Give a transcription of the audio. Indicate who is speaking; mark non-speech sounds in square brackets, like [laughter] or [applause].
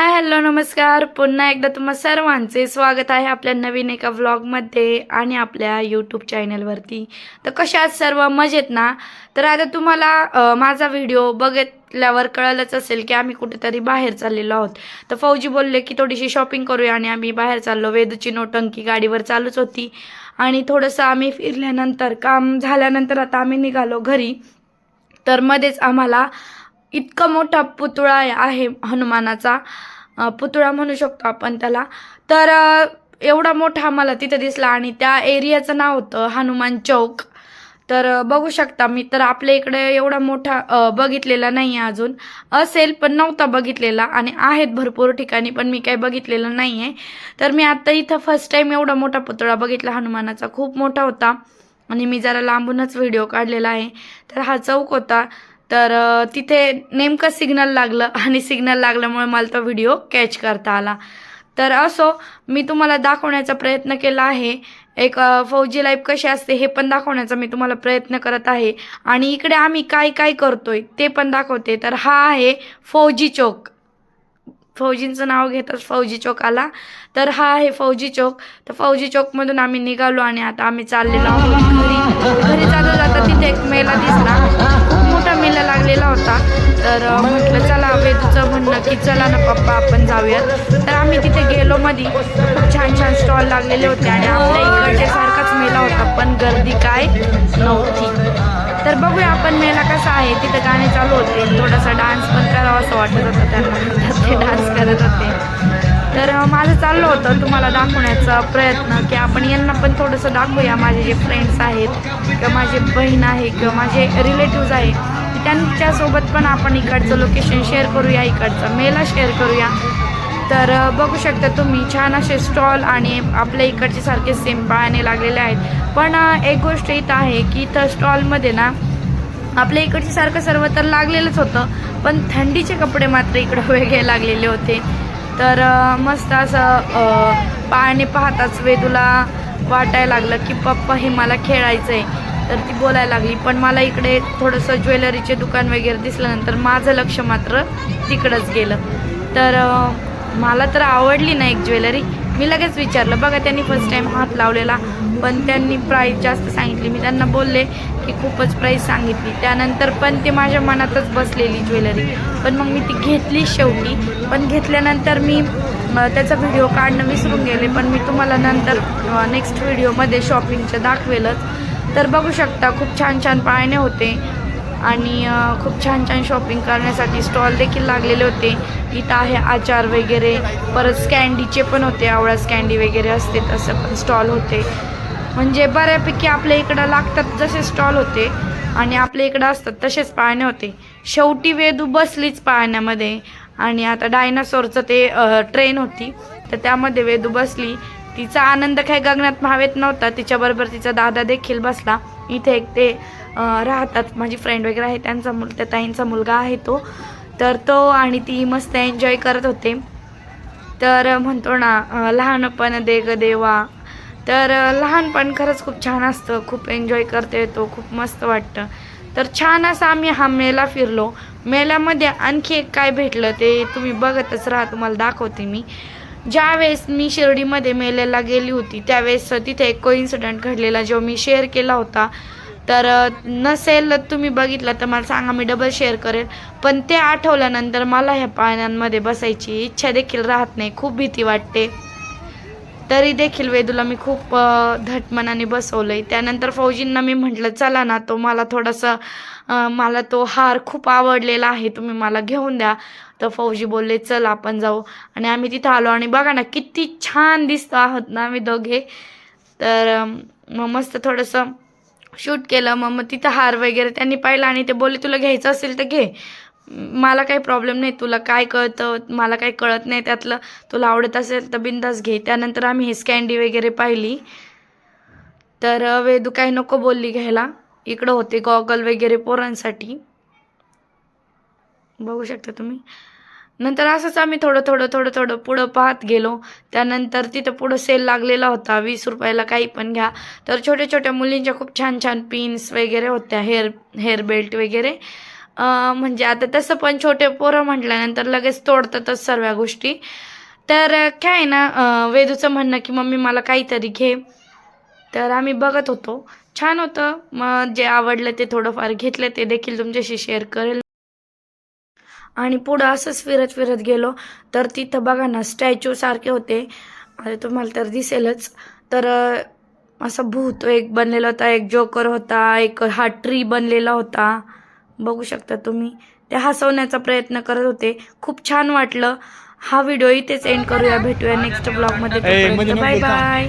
Speaker 1: Hi hello नमस्कार. पुन्हा एकदा तुम्हा सर्वांचे स्वागत आहे आपल्या नवीन एका व्लॉगमध्ये आणि आपल्या यूट्यूब चॅनलवरती तर कशा सर्व? मजेत ना? तर आता तुम्हाला माझा व्हिडिओ बघितल्यावर कळलंच असेल की आम्ही कुठेतरी बाहेर चाललेलो आहोत. तर फौजी बोलले की थोडीशी शॉपिंग करूया आणि आम्ही बाहेर चाललो. वेदूची नोटंकी गाडीवर चालूच होती. आणि थोडंसं आम्ही फिरल्यानंतर काम झाल्यानंतर आता आम्ही निघालो घरी. तर मध्येच आम्हाला इतका मोठा पुतळा आहे हनुमानाचा. पुतळा म्हणू शकतो आपण त्याला. तर एवढा मोठा मला तिथे दिसला आणि त्या एरियाचं नाव होतं हनुमान चौक. तर बघू शकता मी तर आपल्या इकडे एवढा मोठा बघितलेला नाही आहे अजून. असेल पण नव्हता बघितलेला आणि आहेत भरपूर ठिकाणी पण मी काही बघितलेलं नाही आहे तर मी आत्ता इथं फर्स्ट टाईम एवढा मोठा पुतळा बघितला हनुमानाचा. खूप मोठा होता आणि मी जरा लांबूनच व्हिडिओ काढलेला आहे. तर हा चौक होता. तर तिथे नेमकं सिग्नल लागलं [laughs] आणि सिग्नल लागल्यामुळे मला तो व्हिडिओ कॅच करता आला. तर असो मी तुम्हाला दाखवण्याचा प्रयत्न केला आहे. एक फौजी लाईफ कशी असते हे पण दाखवण्याचा मी तुम्हाला प्रयत्न करत आहे. आणि इकडे आम्ही काय काय करतोय ते पण दाखवते. तर हा आहे फौजी चौक. फौजींचं नाव घेतच फौजी चौक आला. तर हा आहे फौजी चौक. तर फौजी चौकमधून आम्ही निघालो आणि आता आम्ही चाललेलो आहोत घरी. घरी की चला ना पप्पा आपण जाऊयात. तर आम्ही तिथे गेलो मधी. खूप छान छान स्टॉल लागलेले होते आणि आपल्या इकडे सारखाच मेला होता पण गर्दी काय नव्हती. तर बघूया आपण मेला कसा आहे. तिथं गाणे चालू होते. थोडासा डान्स पण करावा असं वाटत होतं त्यांना. ते डान्स करत होते. तर माझं चाललं होतं तुम्हाला दाखवण्याचा प्रयत्न की आपण यांना पण थोडंसं दाखवूया. माझे जे फ्रेंड्स आहेत किंवा माझे बहीण आहे किंवा माझे रिलेटिव्ज आहे त्यांच्यासोबत पण आपण इकडचं लोकेशन शेअर करूया इकडचं मेला शेअर करूया. तर बघू शकता तुम्ही छान असे स्टॉल आणि आपल्या इकडचे सारखे सेम पाळणे लागलेले आहेत. पण एक गोष्ट इथं आहे की इथं स्टॉलमध्ये ना आपल्या इकडचे सारखं सर्व तर लागलेलंच होतं. पण थंडीचे कपडे मात्र इकडं [laughs] वेगळे लागलेले होते. तर मस्त असं पाळणे पाहताच वेदूला वाटायला लागलं की पप्पा हे मला खेळायचं आहे तर ती बोलायला लागली. पण मला इकडे थोडंसं ज्वेलरीचे दुकान वगैरे दिसल्यानंतर माझं लक्ष मात्र तिकडंच गेलं. तर मला तर आवडली ना एक ज्वेलरी. मी लगेच विचारलं बघा त्यांनी फर्स्ट टाईम हात लावलेला. पण त्यांनी प्राईस जास्त सांगितली. मी त्यांना बोलले की खूपच प्राईस सांगितली. त्यानंतर पण ते माझ्या मनातच बसलेली ज्वेलरी. पण मग मी ती घेतली शेवटी. पण घेतल्यानंतर मी त्याचा व्हिडिओ काढणं विसरून गेले. पण मी तुम्हाला नंतर नेक्स्ट व्हिडिओमध्ये शॉपिंगचं दाखवेलच. तर बघू शकता खूप छान छान पाळणे होते. आणि खूप छान छान शॉपिंग करण्यासाठी स्टॉल देखील लागलेले होते. इथं आहे आचार वगैरे परत स्कँडीचे पण होते आवळा स्कँडी वगैरे असते तसं पण स्टॉल होते. म्हणजे बऱ्यापैकी आपल्या इकडं लागतात जसे स्टॉल होते आणि आपल्या इकडं असतात तसेच पाळणे होते. शेवटी वेदू बसलीच पाळण्यामध्ये. आणि आता डायनासोरचं ते ट्रेन होती. तर त्यामध्ये वेदू बसली. तिचा आनंद काही गगनात भावेत नव्हता. तिच्याबरोबर तिचा दादा देखील बसला. इथे एक ते राहतात माझी फ्रेंड वगैरे आहे. त्यांचा मुल त्या ताईंचा मुलगा आहे तो. तर तो आणि ती मस्त एन्जॉय करत होते. तर म्हणतो ना लहानपण दे ग देवा. तर लहानपण खरंच खूप छान असतं. खूप एन्जॉय करता येतो. खूप मस्त वाटतं. तर छान असं आम्ही हा मेला फिरलो. मेल्यामध्ये आणखी एक काय भेटलं ते तुम्ही बघतच राहा. तुम्हाला दाखवते मी. ज्यावेळेस मी शिर्डीमध्ये मेलेला गेली होती त्यावेळेस तिथे एक कोइन्सिडंट घडलेला जो मी शेअर केला होता. तर नसेल तुम्ही बघितलं तर मला सांगा मी डबल शेअर करेल. पण ते आठवल्यानंतर मला ह्या पाण्यांमध्ये बसायची इच्छा देखील राहत नाही. खूप भीती वाटते. तरी देखील वेदूला मी खूप धटमनाने बसवलं आहे बसवलंय. त्यानंतर फौजींना मी म्हटलं चला ना तो मला थोडंसं मला तो हार खूप आवडलेला आहे तुम्ही मला घेऊन द्या. तर फौजी बोलले चल आपण जाऊ. आणि आम्ही तिथं आलो आणि बघा ना किती छान दिसतो आहोत ना आम्ही दोघे. तर मग मस्त थोडंसं शूट केलं. मग मग तिथं हार वगैरे त्यांनी पाहिलं आणि ते बोलले तुला घ्यायचं असेल तर घे. मला काही प्रॉब्लेम नाही तुला काय कळतं मला काही कळत नाही त्यातलं. तुला आवडत असेल तर बिंदास घे. त्यानंतर आम्ही हे स्कँडी वगैरे पाहिली. तर वेदू काही नको बोलली घ्यायला. इकडं होते गॉगल वगैरे पोरांसाठी. बघू शकता तुम्ही. नंतर असंच आम्ही थोडं थोडं थोडं थोडं पुढं पाहत गेलो. त्यानंतर तिथं पुढं सेल लागलेला होता. वीस रुपयाला काही पण घ्या. तर छोट्या छोट्या मुलींच्या खूप छान छान पिन्स वगैरे होत्या. हेअर हेअर बेल्ट वगैरे. म्हणजे आता तसं पण छोटे पोरं म्हटल्यानंतर लगेच तोडतातच सर्व गोष्टी. तर काय आहे ना वेदूचं म्हणणं की मम्मी मला काहीतरी घे. तर आम्ही बघत होतो. छान होतं. मग जे आवडलं ते थोडंफार घेतलं. ते देखील तुमच्याशी शेअर करेल. आणि पुढं असंच फिरत फिरत गेलो. तर तिथं बघा ना स्टॅच्यू सारखे होते. आता तुम्हाला तर दिसेलच. तर असा भूत एक बनलेला होता एक जोकर होता एक हा ट्री बनलेला होता. बघू शकता तुम्ही. ते हसवण्याचा प्रयत्न करत होते. खूप छान वाटलं. हा व्हिडिओ इथेच एंड करूया. भेटूया नेक्स्ट ब्लॉगमध्ये बाय. बाय